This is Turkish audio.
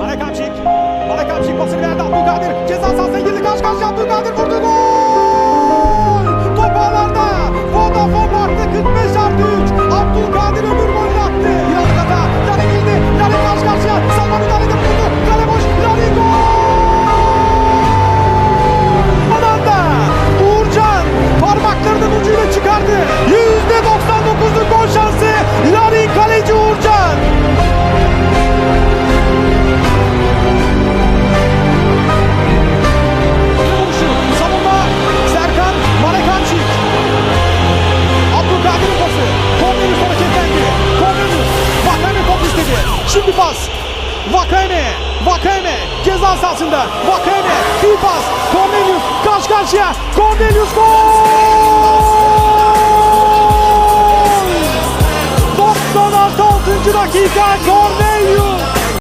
Marek Hamşik. Marek Hamşik pasını verdi Abdülkadir. Ceza sahasına girdi karşı karşıya Abdülkadir vurdu gol. Top. Vodafone baktı 45 artı 3. Abdülkadir öbür golünü attı. Biraz kata. Lari girdi. Lari karşı karşıya. Salma müdahalede bulundu. Kale boş. Lari gol. Ananda. Uğurcan parmaklarının ucuyla çıkardı. %99'luk Şimdi pas. Vakame, Vakame ceza sahasında. Vakame, bir pas. Cornelius karşı karşıya. Cornelius gol! 96 6. dakika Cornelius!